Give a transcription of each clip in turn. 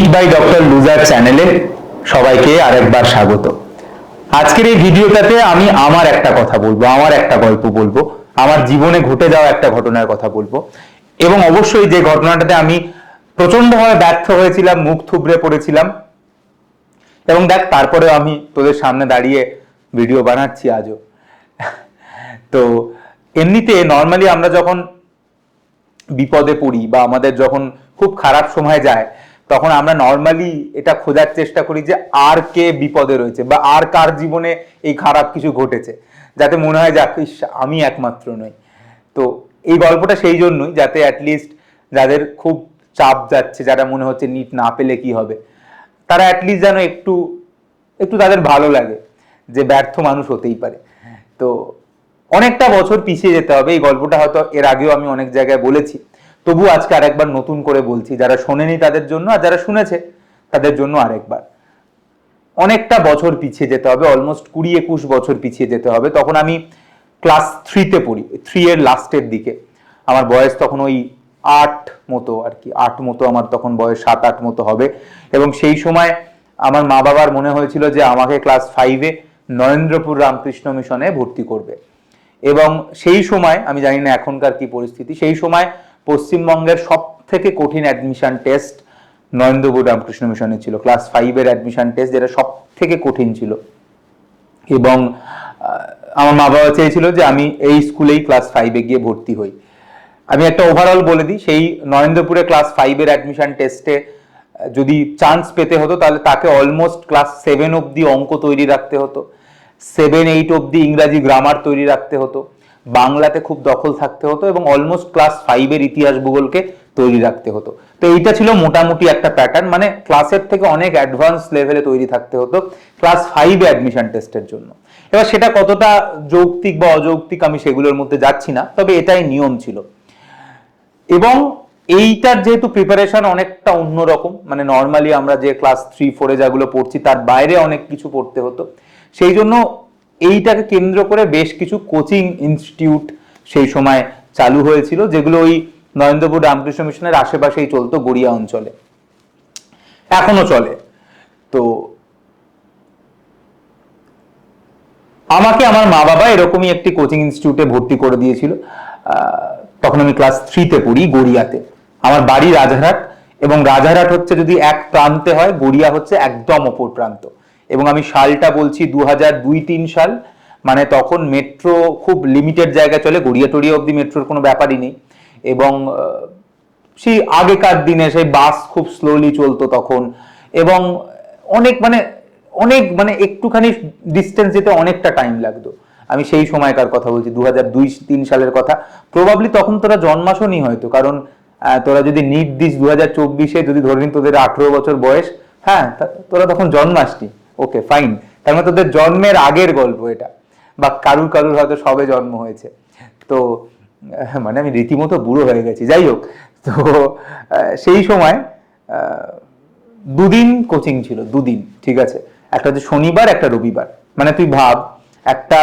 Meet by doctor loser চ্যানেলে সবাইকে আরেকবার স্বাগত। আজকের এই ভিডিওটাতে আমি আমার একটা কথা বলব, আমার একটা গল্প বলব, আমার জীবনে ঘটে যাওয়া একটা ঘটনার কথা বলব। এবং অবশ্যই যে ঘটনাটাতে আমি প্রচন্ডভাবে ব্যর্থ হয়েছিলাম, মুখ থুবড়ে পড়েছিলাম। এবং দেখ তারপরে আমি তোদের সামনে দাঁড়িয়ে ভিডিও বানাচ্ছি আজও। তো এমনিতে নর্মালি আমরা যখন বিপদে পড়ি বা আমাদের যখন খুব খারাপ সময় যায় তখন আমরা নর্মালি এটা খোঁজার চেষ্টা করি যে আর কে বিপদে রয়েছে বা আর কার জীবনে এই খারাপ কিছু ঘটেছে। যাতে মনে হয় যাক আমি একমাত্র নই। তো এই গল্পটা সেই জন্যই যাতে অ্যাটলিস্ট যাদের খুব চাপ যাচ্ছে, যারা মনে হচ্ছে নিট না পেলে কি হবে, তারা অ্যাটলিস্ট যেন একটু একটু তাদের ভালো লাগে যে ব্যর্থ মানুষ হতেই পারে। তো অনেকটা বছর পিছিয়ে যেতে হবে। এই গল্পটা হয়তো এর আগেও আমি অনেক জায়গায় বলেছি। তবু আজকে আরেকবার নতুন করে বলছি, যারা শোনেনি তাদের জন্য আর যারা শুনেছে তাদের জন্য আরেকবার। অনেকটা বছর পিছিয়ে যেতে হবে অলমোস্ট কুড়ি একুশ বছর পিছিয়ে যেতে হবে। তখন আমি ক্লাস থ্রিতে পড়ি থ্রি এর লাস্টের দিকে। আমার বয়স তখন ওই আট মতো আর কি, আট মতো আমার তখন বয়স সাত, আট মতো হবে। এবং সেই সময় আমার মা বাবার মনে হয়েছিল যে আমাকে ক্লাস ফাইভে নরেন্দ্রপুর রামকৃষ্ণ মিশনে ভর্তি করবে। এবং সেই সময়, আমি জানি না এখনকার কি পরিস্থিতি, সেই সময় পশ্চিমবঙ্গের সব থেকে কঠিন অ্যাডমিশন টেস্ট নরেন্দ্রপুর রামকৃষ্ণ মিশনে ছিল। ক্লাস ফাইভের অ্যাডমিশন টেস্ট যেটা সব থেকে কঠিন ছিল। এবং আমার মা বাবা চেয়েছিল যে আমি এই স্কুলেই ক্লাস ফাইভে গিয়ে ভর্তি হই। আমি একটা ওভারঅল বলে দিই, সেই নরেন্দ্রপুরে ক্লাস ফাইভের অ্যাডমিশন টেস্টে যদি চান্স পেতে হতো তাহলে তাকে অলমোস্ট ক্লাস সেভেন অবধি অঙ্ক তৈরি রাখতে হতো। সেভেন এইট অবধি ইংরাজি গ্রামার তৈরি রাখতে হতো। বাংলাতে খুব দখল থাকতে হতো এবং অলমোস্ট ক্লাস ফাইভের ইতিহাস ভূগোলকে তৈরি রাখতে হতো। তো এইটা ছিল মোটামুটি একটা প্যাটার্ন মানে ক্লাসের থেকে অনেক অ্যাডভান্স লেভেলে তৈরি থাকতে হতো ক্লাস ফাইভে অ্যাডমিশন টেস্টের জন্য। এবার সেটা কতটা যৌক্তিক বা অযৌক্তিক আমি সেগুলোর মধ্যে যাচ্ছি না, তবে এটাই নিয়ম ছিল। এবং এইটার যেহেতু প্রিপারেশন অনেকটা অন্যরকম মানে নর্মালি আমরা যে ক্লাস থ্রি ফোরে যেগুলো পড়ছি, তার বাইরে অনেক কিছু পড়তে হতো। সেই জন্য এইটাকে কেন্দ্র করে বেশ কিছু কোচিং ইনস্টিটিউট সেই সময় চালু হয়েছিল, যেগুলো ওই নরেন্দ্রপুর রামকৃষ্ণ মিশনের আশেপাশেই চলতো গড়িয়া অঞ্চলে। এখনও চলে। তো আমাকে আমার মা বাবা এরকমই একটি কোচিং ইনস্টিটিউটে ভর্তি করে দিয়েছিল। তখন আমি ক্লাস থ্রিতে পড়ি গড়িয়াতে। আমার বাড়ি রাজারহাট এবং রাজারহাট হচ্ছে যদি এক প্রান্তে হয়, গড়িয়া হচ্ছে একদম অপর প্রান্ত। এবং আমি সালটা বলছি দু হাজার দুই তিন সাল মানে তখন মেট্রো খুব লিমিটেড জায়গায় চলে গড়িয়া টড়িয়া অব্দি মেট্রোর কোনো ব্যাপারই নেই। এবং সেই আগেকার দিনে সেই বাস খুব স্লোলি চলতো তখন। এবং অনেক মানে অনেক মানে একটুখানি ডিস্টেন্স যেতে অনেকটা টাইম লাগতো। আমি সেই সময়কার কথা বলছি দু হাজার দুই তিন সালের কথা। প্রবাবলি তখন তোরা জন্মাসনি হয়তো, কারণ তোরা যদি দিস দু হাজার চব্বিশে যদি ধরে নিন তোদের আঠেরো বছর বয়স হ্যাঁ তোরা তখন জন্মাসনি। ওকে ফাইন তার মানে তোদের জন্মের আগের গল্প এটা। বা কারুর কারুর হয়তো সবে জন্ম হয়েছে। তো মানে আমি রীতিমতো বুড়ো হয়ে গেছি। যাই হোক, তো সেই সময় দুদিন কোচিং ছিল, দুদিন, ঠিক আছে? একটা হচ্ছে শনিবার, একটা রবিবার। মানে তুই ভাব, একটা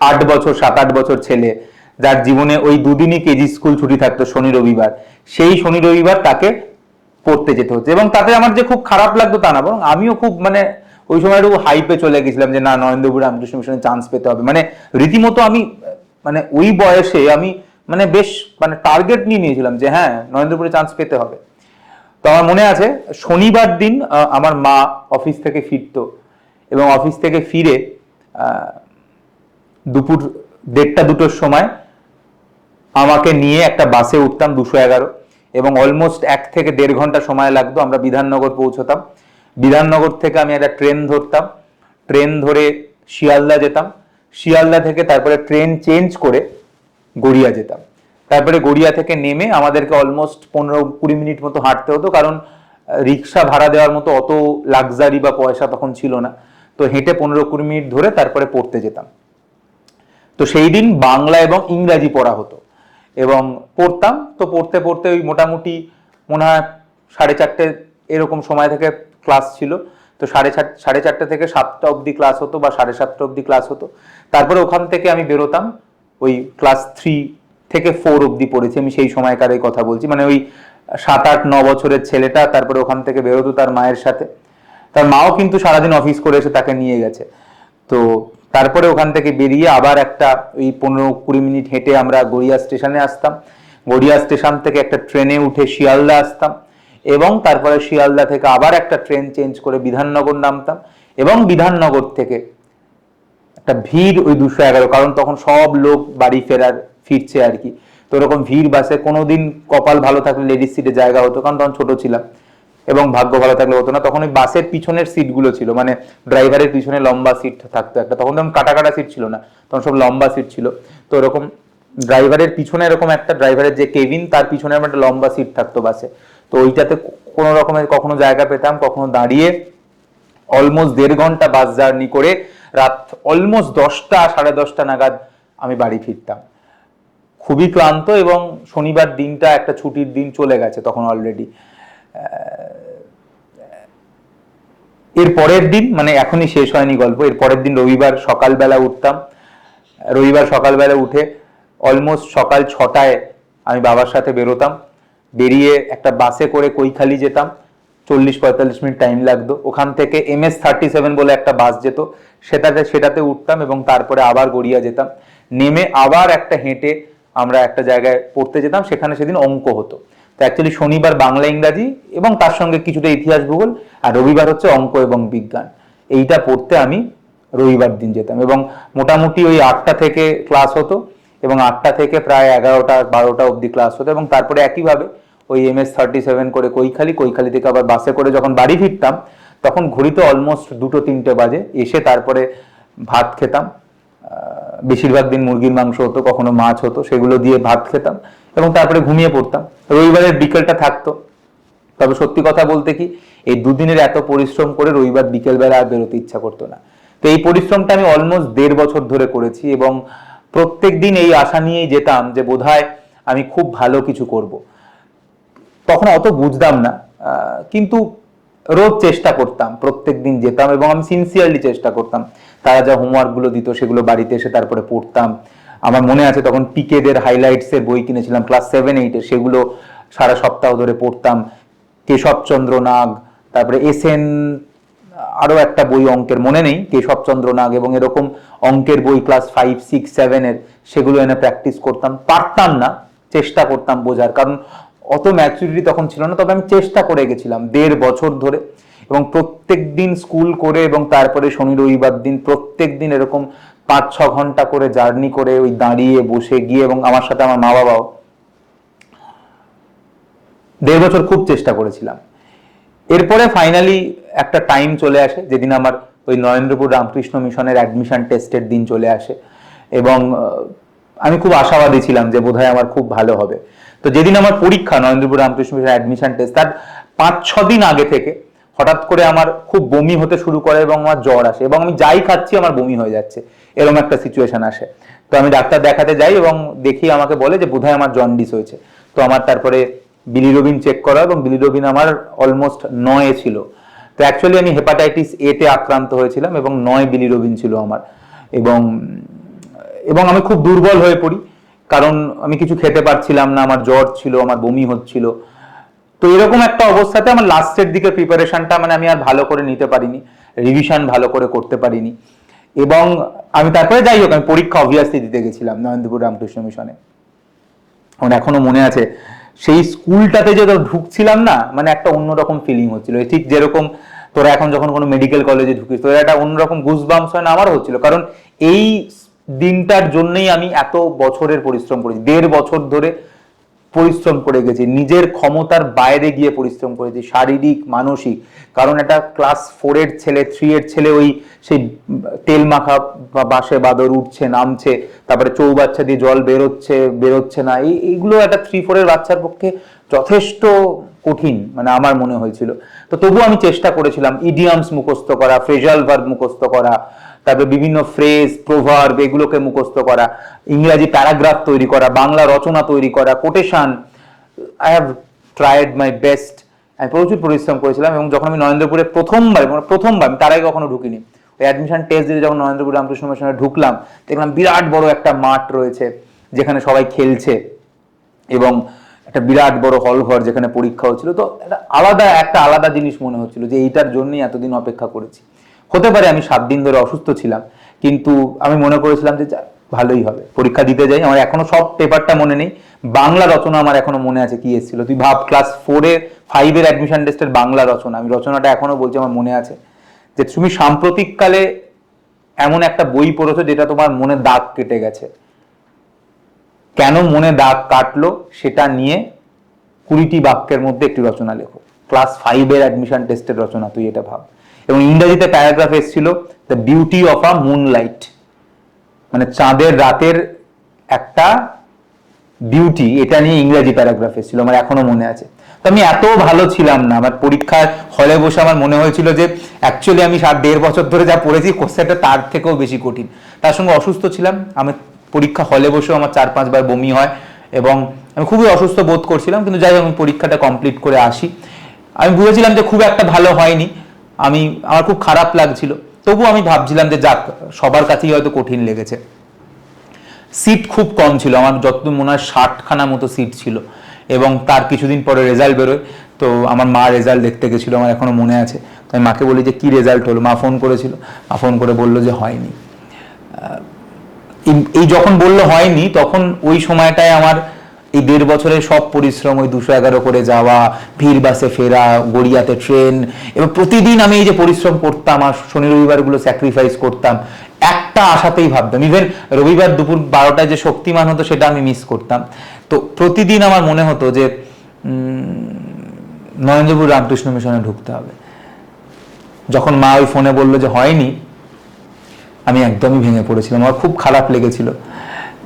আট বছর, সাত আট বছর ছেলে, যার জীবনে ওই দুদিনই কেজি স্কুল ছুটি থাকতো শনি রবিবার। সেই শনি রবিবার তাকে পড়তে যেতে হচ্ছে। এবং তাতে আমার যে খুব খারাপ লাগতো তা না, বরং আমিও খুব মানে ওই সময় একটু হাইপে চলে গেছিলাম যে না, নরেন্দ্রপুর রামকৃষ্ণ মিশনে চান্স পেতে হবে। মানে রীতিমতো আমি মানে ওই বয়সে আমি মানে বেশ মানে টার্গেট নিয়ে নিয়েছিলাম যে হ্যাঁ নরেন্দ্রপুরে চান্স পেতে হবে। তো আমার মনে আছে, শনিবার দিন আমার মা অফিস থেকে ফিরতো। এবং অফিস থেকে ফিরে দুপুর দেড়টা দুটোর সময় আমাকে নিয়ে একটা বাসে উঠতাম দুশো এগারো। এবং অলমোস্ট এক থেকে দেড় ঘণ্টা সময় লাগতো আমরা বিধাননগর পৌঁছতাম। বিধাননগর থেকে আমি একটা ট্রেন ধরতাম। ট্রেন ধরে শিয়ালদা যেতাম। শিয়ালদা থেকে তারপরে ট্রেন চেঞ্জ করে গড়িয়া যেতাম। তারপরে গড়িয়া থেকে নেমে আমাদেরকে অলমোস্ট পনেরো কুড়ি মিনিট মতো হাঁটতে হতো কারণ, রিক্সা ভাড়া দেওয়ার মতো অত লাক্সারি বা পয়সা তখন ছিল না। তো হেঁটে পনেরো কুড়ি মিনিট ধরে তারপরে পড়তে যেতাম। তো সেই দিন বাংলা এবং ইংরাজি পড়া হতো। এবং পড়তাম। তো পড়তে পড়তে ওই মোটামুটি মনে হয় সাড়ে চারটে এরকম সময় থেকে ক্লাস ছিল। তো সাড়ে চার, সাড়ে চারটে থেকে সাতটা অবধি ক্লাস হতো বা সাড়ে সাতটা অবধি ক্লাস হতো। তারপরে ওখান থেকে আমি বেরোতাম। ওই ক্লাস থ্রি থেকে ফোর অবধি পড়েছি। আমি সেই সময়কার এই কথা বলছি। মানে ওই সাত, আট, ন বছরের ছেলেটা তারপরে ওখান থেকে বেরোতো তার মায়ের সাথে। তার মাও কিন্তু সারাদিন অফিস করে এসে তাকে নিয়ে গেছে। তো তারপরে ওখান থেকে বেরিয়ে আবার একটা ওই পনেরো কুড়ি মিনিট হেঁটে আমরা গড়িয়া স্টেশনে আসতাম। গড়িয়া স্টেশন থেকে একটা ট্রেনে উঠে শিয়ালদা আসতাম এবং তারপরে শিয়ালদা থেকে আবার একটা ট্রেন চেঞ্জ করে বিধাননগর নামতাম এবং বিধাননগর থেকে একটা ভিড় ওই দুশো এগারো, কারণ তখন সব লোক বাড়ি ফেরার, ফিরছে আর কি। তো ওরকম ভিড় বাসে কোনোদিন কপাল ভালো থাকলে লেডিস সিটে জায়গা হতো, কারণ তখন ছোট ছিলাম। এবং ভাগ্য ভালো থাকলে হতো না, তখন ওই বাসের পিছনের সিটগুলো ছিল মানে ড্রাইভারের পিছনে লম্বা সিট থাকতো একটা, তখন তখন কাটা কাটা সিট ছিল না, তখন সব লম্বা সিট ছিল। তো এরকম ড্রাইভারের পিছনে এরকম একটা, ড্রাইভারের যে কেবিন, তার পিছনে আমার একটা লম্বা সিট থাকতো বাসে। তো ওইটাতে কোনো রকমের কখনো জায়গা পেতাম, কখনো দাঁড়িয়ে অলমোস্ট দেড় ঘণ্টা বাস জার্নি করে রাত অলমোস্ট দশটা, সাড়ে দশটা নাগাদ আমি বাড়ি ফিরতাম। খুবই ক্লান্ত এবং শনিবার দিনটা একটা ছুটির দিন চলে গেছে তখন অলরেডি এর পরের দিন মানে এখনই শেষ হয়নি গল্প, এর পরের দিন রবিবার সকালবেলা উঠতাম। রবিবার সকালবেলা উঠে অলমোস্ট সকাল ছটায় আমি বাবার সাথে বেরোতাম। বেরিয়ে একটা বাসে করে কৈখালি যেতাম। চল্লিশ পঁয়তাল্লিশ মিনিট টাইম লাগতো। ওখান থেকে এম এস থার্টি সেভেন বলে একটা বাস যেত। সেটাতে সেটাতে উঠতাম এবং তারপরে আবার গড়িয়া যেতাম। নেমে আবার একটা হেঁটে আমরা একটা জায়গায় পড়তে যেতাম। সেখানে সেদিন অঙ্ক হতো। তো অ্যাকচুয়ালি শনিবার বাংলা ইংরাজি এবং তার সঙ্গে কিছুটা ইতিহাস ভূগোল আর রবিবার হচ্ছে অঙ্ক এবং বিজ্ঞান। এইটা পড়তে আমি রবিবার দিন যেতাম এবং মোটামুটি ওই আটটা থেকে ক্লাস হতো এবং আটটা থেকে প্রায় এগারোটা, বারোটা অবধি ক্লাস হতো এবং তারপরে একইভাবে ওই এম এস থার্টি সেভেন করে কৈখালি কৈখালি থেকে আবার বাসে করে যখন বাড়ি ফিরতাম, তখন ঘড়িতে অলমোস্ট দুটো, তিনটে বাজে। এসে তারপরে ভাত খেতাম। বেশিরভাগ দিন মুরগির মাংস হতো, কখনো মাছ হতো, সেগুলো দিয়ে ভাত খেতাম। এবং তারপরে ঘুমিয়ে পড়তাম। রবিবারের বিকেলটা থাকতো। তবে সত্যি কথা বলতে কি, এই দুদিনের এত পরিশ্রম করে রবিবার বিকেলবেলা আর বেরোতে ইচ্ছা করতো না। তো এই পরিশ্রমটা আমি অলমোস্ট দেড় বছর ধরে করেছি এবং প্রত্যেক দিন এই আশা নিয়েই যেতাম যে বোধহয় আমি খুব ভালো কিছু করব। তখন অত বুঝতাম না কিন্তু রোজ চেষ্টা করতাম, প্রত্যেক দিন যেতাম এবং আমি সিনসিয়ারলি চেষ্টা করতাম। তারা যা হোমওয়ার্কগুলো দিত সেগুলো বাড়িতে এসে তারপরে পড়তাম। আমার মনে আছে তখন পিকেদের হাইলাইটস এর বই কিনেছিলাম ক্লাস সেভেন এইটে সেগুলো সারা সপ্তাহ ধরে পড়তাম। কেশবচন্দ্র নাগ, তারপরে এস এন আরও একটা বই অঙ্কের মনে নেই, কেশবচন্দ্র নাগ এবং এরকম অঙ্কের বই ক্লাস ফাইভ সিক্স সেভেনের সেগুলো এনে প্র্যাকটিস করতাম। পারতাম না, চেষ্টা করতাম বোঝার, কারণ অত ম্যাচুরিটি তখন ছিল না, তবে আমি চেষ্টা করে গেছিলাম দেড় বছর ধরে। এবং প্রত্যেক দিন স্কুল করে এবং তারপরে শনি রবিবার দিন প্রত্যেক দিন এরকম পাঁচ ছ ঘণ্টা করে জার্নি করে ওই দাঁড়িয়ে বসে গিয়ে এবং আমার সাথে আমার মা বাবাও দেড় বছর খুব চেষ্টা করেছিলাম। এরপরে ফাইনালি একটা টাইম চলে আসে, যেদিন আমার ওই নরেন্দ্রপুর রামকৃষ্ণ মিশনের অ্যাডমিশন টেস্টের দিন চলে আসে এবং আমি খুব আশাবাদী ছিলাম যে বোধহয় আমার খুব ভালো হবে। তো যেদিন আমার পরীক্ষা, নরেন্দ্রপুর রামকৃষ্ণ মিশনের অ্যাডমিশন টেস্ট তার পাঁচ ছ দিন আগে থেকে হঠাৎ করে আমার খুব বমি হতে শুরু করে এবং আমার জ্বর আসে এবং আমি যাই খাচ্ছি আমার বমি হয়ে যাচ্ছে, এরকম একটা সিচুয়েশন আসে। তো আমি ডাক্তার দেখাতে যাই এবং দেখি আমাকে বলে যে বোধহয় আমার জন্ডিস হয়েছে। তো আমার তারপরে বিলিরুবিন চেক করা এবং বিলিরুবিন আমার অলমোস্ট নয়ে ছিল। তো অ্যাকচুয়ালি আমি হেপাটাইটিস এ তে আক্রান্ত হয়েছিলাম এবং নয় বিলিরুবিন ছিল আমার। এবং এবং আমি খুব দুর্বল হয়ে পড়ি। কারণ আমি কিছু খেতে পারছিলাম না, আমার জ্বর ছিল, আমার বমি হচ্ছিল। তো এরকম একটা অবস্থাতে আমার লাস্টের দিকে প্রিপারেশনটা মানে আমি আর ভালো করে নিতে পারিনি রিভিশন ভালো করে করতে পারিনি। এবং আমি তারপরে যাই হোক, আমি পরীক্ষা অবভিয়াসলি দিতে গেছিলাম নরেন্দ্রপুর রামকৃষ্ণ মিশনে। আমার এখনও মনে আছে, সেই স্কুলটাতে যে ঢুকছিলাম না মানে একটা অন্যরকম ফিলিং হচ্ছিল। ঠিক যেরকম তোরা এখন যখন কোনো মেডিকেল কলেজে ঢুকিস তোরা একটা অন্যরকম গুজবামস হয় না, আমারও হচ্ছিল। কারণ এই দিনটার জন্যই আমি এত বছরের পরিশ্রম করেছি। দেড় বছর ধরে পরিশ্রম করে গেছি, নিজের ক্ষমতার বাইরে গিয়ে পরিশ্রম করেছি, শারীরিক, মানসিক। কারণ একটা ক্লাস ফোরের ছেলে থ্রি এর ছেলে ওই সেই তেল মাখা বা বাসে বাদর উঠছে, নামছে, তারপরে চৌবাচ্চা দিয়ে জল বেরোচ্ছে বেরোচ্ছে না। এই, এইগুলো একটা থ্রি ফোরের বাচ্চার পক্ষে যথেষ্ট কঠিন মানে আমার মনে হয়েছিল। তো তবুও আমি চেষ্টা করেছিলাম ইডিয়ামস মুখস্থ করা ফ্রেজাল ভার্ব মুখস্থ করা তারপরে বিভিন্ন ফ্রেজ প্রভার্ব এগুলোকে মুখস্থ করা, ইংরাজি প্যারাগ্রাফ তৈরি করা, বাংলা রচনা তৈরি করা quotation I have tried my best আমি প্রচুর পরিশ্রম করেছিলাম এবং যখন আমি নরেন্দ্রপুরে প্রথমবার মানে প্রথমবার, আমি তার আগে কখনো ঢুকিনি। ওই অ্যাডমিশন টেস্ট দিতে যখন নরেন্দ্রপুর রামকৃষ্ণ মিশনে ঢুকলাম, দেখলাম বিরাট বড় একটা মাঠ রয়েছে, যেখানে সবাই খেলছে এবং একটা বিরাট বড় হল ঘর যেখানে পরীক্ষা হচ্ছিল তো একটা আলাদা একটা আলাদা জিনিস মনে হচ্ছিল যে এইটার জন্যই এতদিন অপেক্ষা করেছি। হতে পারে আমি সাত দিন ধরে অসুস্থ ছিলাম, কিন্তু আমি মনে করেছিলাম যে ভালোই হবে। পরীক্ষা দিতে যাই, আমার এখনও সব পেপারটা মনে নেই। বাংলা রচনা আমার এখনও মনে আছে কি এসেছিল। তুই ভাব ক্লাস ফোরে ফাইভের অ্যাডমিশন টেস্টের বাংলা রচনা, আমি রচনাটা এখনও বলছি, আমার মনে আছে। যে তুমি সাম্প্রতিককালে এমন একটা বই পড়েছো যেটা তোমার মনে দাগ কেটে গেছে। কেন মনে দাগ কাটলো সেটা নিয়ে কুড়িটি বাক্যের মধ্যে একটি রচনা লেখো। ক্লাস ফাইভের অ্যাডমিশন টেস্টের রচনা, তুই এটা ভাব। এবং ইংরেজিতে প্যারাগ্রাফ এসেছিল the beauty of a moonlight মানে চাঁদের রাতের একটা বিউটি এটা নিয়ে ইংরেজি প্যারাগ্রাফ এসেছিল, আমার এখনও মনে আছে। তো আমি এত ভালো ছিলাম না, আমার পরীক্ষার হলে বসে আমার মনে হয়েছিল যে অ্যাকচুয়ালি আমি সাত, দেড় বছর ধরে যা পড়েছি কোশ্চেনটা তার থেকেও বেশি কঠিন। তার সঙ্গে অসুস্থ ছিলাম, আমি পরীক্ষা হলে বসেও আমার চার পাঁচবার বমি হয় এবং আমি খুবই অসুস্থ বোধ করছিলাম, কিন্তু যাই হোক, আমি পরীক্ষাটা কমপ্লিট করে আসি। আমি বুঝেছিলাম যে খুব একটা ভালো হয়নি আমি, আমার খুব খারাপ লাগছিল। তবু আমি ভাবছিলাম যে যাক, সবার কাছেই হয়তো কঠিন লেগেছে। সিট খুব কম ছিল, আমার যতদূর মনে হয় ষাটখানা মতো সিট ছিল। এবং তার কিছুদিন পরে রেজাল্ট বেরোয়। তো আমার মা রেজাল্ট দেখতে গেছিল, আমার এখনও মনে আছে। তো আমি মাকে বলি যে, কি রেজাল্ট হলো? মা ফোন করেছিল। মা ফোন করে বলল যে, হয়নি। এই- এই যখন বলল হয়নি, তখন ওই সময়টায় আমার এই দেড় বছরের সব পরিশ্রম ওই দুশো এগারো করে যাওয়া, ভিড় বাসে ফেরা, গড়িয়াতে ট্রেন এবং প্রতিদিন আমি এই যে পরিশ্রম করতাম আর শনি রবিবারগুলো স্যাক্রিফাইস করতাম, একটা আশাতেই ভাবতাম। ইভেন রবিবার দুপুর বারোটায় যে শক্তিমান হতো সেটা আমি মিস করতাম। তো প্রতিদিন আমার মনে হতো যে নরেন্দ্রপুর রামকৃষ্ণ মিশনে ঢুকতে হবে। যখন মা ওই ফোনে বলল যে হয়নি, আমি একদমই ভেঙে পড়েছিলাম। আমার খুব খারাপ লেগেছিল।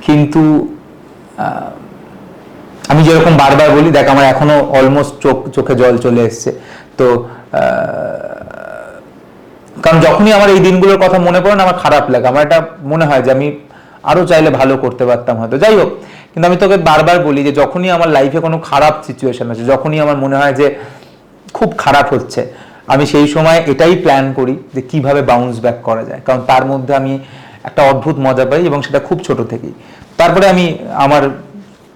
কিন্তু আমি যেরকম বারবার বলি, দেখ আমার এখনও অলমোস্ট চোখ, চোখে জল চলে এসছে। তো কারণ যখনই আমার এই দিনগুলোর কথা মনে পড়ে না, আমার খারাপ লাগে। আমার এটা মনে হয় যে আমি আরও চাইলে ভালো করতে পারতাম হয়তো। যাই হোক, কিন্তু আমি তোকে বারবার বলি যে যখনই আমার লাইফে কোনো খারাপ সিচুয়েশন আছে যখনই আমার মনে হয় যে খুব খারাপ হচ্ছে, আমি সেই সময় এটাই প্ল্যান করি যে কীভাবে বাউন্স ব্যাক করা যায়। কারণ তার মধ্যে আমি একটা অদ্ভুত মজা পাই এবং সেটা খুব ছোট থেকেই। তারপরে আমি আমার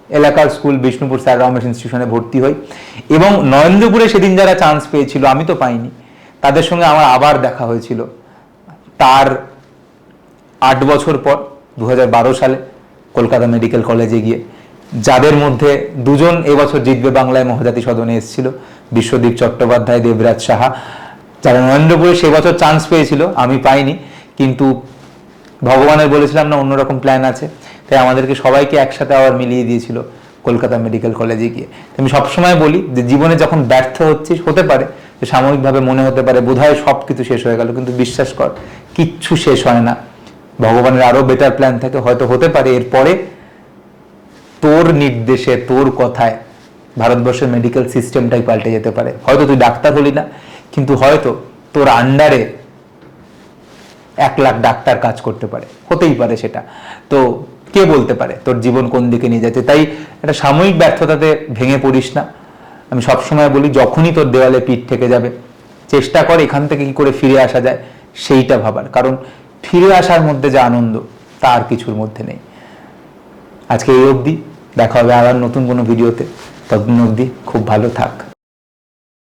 এলাকার স্কুল বিষ্ণুপুর স্যার রমেশ ইনস্টিটিউশনে ভর্তি হই। এবং নরেন্দ্রপুরে সেদিন যারা চান্স পেয়েছিল, আমি তো পাইনি। তাদের সঙ্গে আমার আবার দেখা হয়েছিল। তার আট বছর পর দু হাজার বারো সালে কলকাতা মেডিকেল কলেজে গিয়ে, যাদের মধ্যে দুজন এবছর জিতবে বাংলায় মহাজাতি সদনে এসেছিল, বিশ্বদীপ চট্টোপাধ্যায়, দেবরাজ সাহা। যারা নরেন্দ্রপুরে সে বছর চান্স পেয়েছিল, আমি পাইনি। কিন্তু ভগবানের বলেছিলাম না, অন্যরকম প্ল্যান আছে। তাই আমাদেরকে সবাইকে একসাথে আবার মিলিয়ে দিয়েছিল কলকাতা মেডিকেল কলেজে গিয়ে। আমি সবসময় বলি যে জীবনে যখন ব্যর্থ হচ্ছিস হতে পারে সাময়িকভাবে মনে হতে পারে বোধহয় সব কিছু শেষ হয়ে গেল, কিন্তু বিশ্বাস কর, কিচ্ছু শেষ হয় না। ভগবানের আরও বেটার প্ল্যান থাকে, হয়তো হতে পারে এরপরে তোর নির্দেশে, তোর কথায় ভারতবর্ষের মেডিকেল সিস্টেমটাই পাল্টে যেতে পারে। হয়তো তুই ডাক্তার হলি না, কিন্তু হয়তো তোর আন্ডারে এক লাখ ডাক্তার কাজ করতে পারে। হতেই পারে সেটা। তো কে বলতে পারে? তোর জীবন কোন দিকে নিয়ে যাচ্ছে? তাই একটা সাময়িক ব্যর্থতাতে ভেঙে পড়িস না। আমি সবসময় বলি, যখনই তোর দেওয়ালে পিঠ থেকে যাবে, চেষ্টা কর এখান থেকে কি করে ফিরে আসা যায়, সেইটা ভাবার। কারণ ফিরে আসার মধ্যে যে আনন্দ তা আর কিছুর মধ্যে নেই। আজকে এই অবধি। দেখা হবে আবার নতুন কোনো ভিডিওতে। ততদিন অবধি খুব ভালো থাক।